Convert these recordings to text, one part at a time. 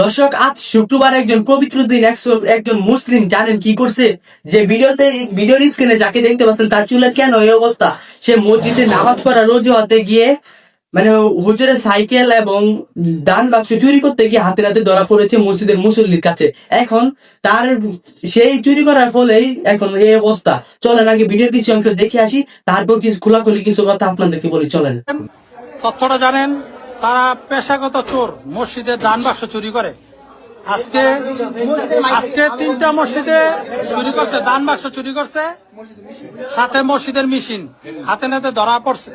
দর্শক, আজ শুক্রবার একজন পবিত্র দিন। একজন মুসলিম জানেন কি করছে? যে ভিডিওতে ভিডিওর স্ক্রিনে যাকে দেখতে পাচ্ছেন, তার চুলের কেন এই অবস্থা? সে মসজিদে নামাজ পড়া রোজ হতে গিয়ে মানে হুজুরের সাইকেল এবং দান বাক্স চুরি করতে গিয়ে হাতে হাতে ধরা পড়েছে মসজিদের মুসল্লির কাছে। এখন তার সেই চুরি করার ফলেই এখন এই অবস্থা। চলেন আগে ভিডিওর কিছু অংশ দেখে আসি, তারপর কিছু খোলাখুলি কিছু কথা আপনাদেরকে বলি, চলেন। তথ্যটা জানেন তারা পেশাগত চোর মসজিদের দান বাক্স চুরি করে। আজকে আজকে তিনটা মসজিদে চুরি করছে, দান বাক্স চুরি করছে, সাথে মসজিদের মেশিন, হাতে নাতে ধরা পড়ছে।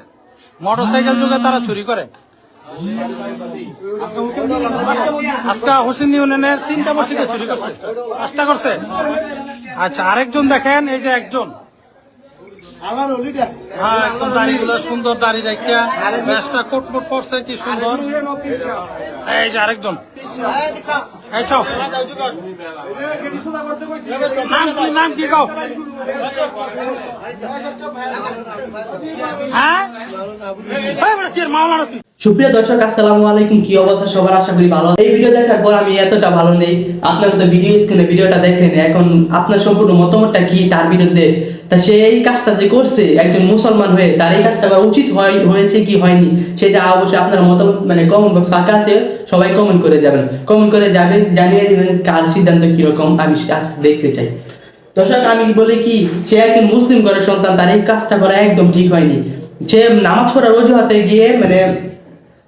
মোটরসাইকেল যুগে তারা চুরি করে। আজকে হোসেন ইউনিয়নের তিনটা মসজিদে চুরি করছে করছে। আচ্ছা আরেকজন দেখেন, এই যে একজন। হ্যাঁ একদম দাড়িগুলো সুন্দর দাড়ি রাখিয়া ব্যাসটা কোট মোট করছে কি সুন্দর। এই যে আরেকজন। এই চাও নাম কি নাম কি গাও হ্যাঁ? মাওলানা তুই সুপ্রিয় দর্শক আসসালামু আলাইকুম। কি অবস্থা? সবার আশা করি ভালো। এই ভিডিও দেখার পর আমি এতটা ভালো নেই। আপনার তো ভিডিও স্ক্রিনে ভিডিওটা দেখেন। এখন আপনার সম্পূর্ণ মতামতটা কি? তার বিরুদ্ধে তা সে এই কাজটা যে করছে, একজন মুসলমান হয়ে, তার এই কাজটা করা উচিত হয়, হয়েছে কি হয়নি, সেটা অবশ্যই আপনার মতামত মানে কমেন্ট বক্স ফাঁকা আছে, সবাই কমেন্ট করে যাবেন। কমেন্ট করে যাবেন জানিয়ে দিবেন কার সিদ্ধান্ত কীরকম, আমি আজ দেখতে চাই। দর্শক, আমি বলি কি, সে একজন মুসলিম ঘরের সন্তান, তার এই কাজটা করা একদম ঠিক হয়নি। সে নামাজ পড়ার অজুহাতে গিয়ে মানে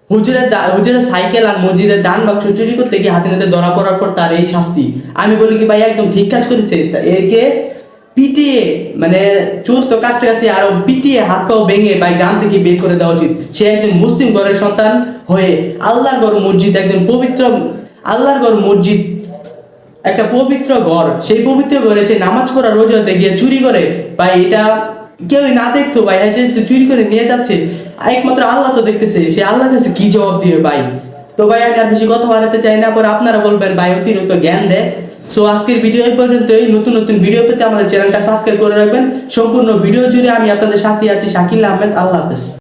হুজুরের হুজুরের সাইকেল আর মসজিদের দান বাক্স চুরি করতে গিয়ে হাতে নাতে ধরা পড়ার পর তার এই শাস্তি। আমি বলি কি, ভাই, একদম ঠিক কাজ করেছে একে পিটিয়ে মানে চোর তো কাছে কাছে আরও পিটিয়ে হাত পাও ভেঙে ভাই গ্রাম থেকে বের করে দেওয়া উচিত। সে একজন মুসলিম ঘরের সন্তান হয়ে আল্লাহর ঘর মসজিদ, একজন পবিত্র, আল্লাহর ঘর মসজিদ, একটা পবিত্র ঘর। সেই পবিত্র ঘরে সে নামাজ পড়া রোজ হতে গিয়ে চুরি করে। ভাই, এটা কেউই না দেখতো, ভাই হ্যাঁ যে চুরি করে নিয়ে যাচ্ছে। একমাত্র আল্লাহ তো দেখতেছে, সে আল্লাহর কাছে কি জবাব দিবে, ভাই? তো ভাই, আমি আর বেশি কথা বাড়াতে চাই না, পরে আপনারা বলবেন, ভাই, অতিরিক্ত জ্ঞান দেয়। সো আজকের ভিডিও এই পর্যন্তই। নতুন নতুন ভিডিও পেতে আমাদের চ্যানেলটা সাবস্ক্রাইব করে রাখবেন। সম্পূর্ণ ভিডিও জুড়ে আমি আপনাদের সাথে আছি শাকিল আহমেদ। আল্লাহ হাফেজ।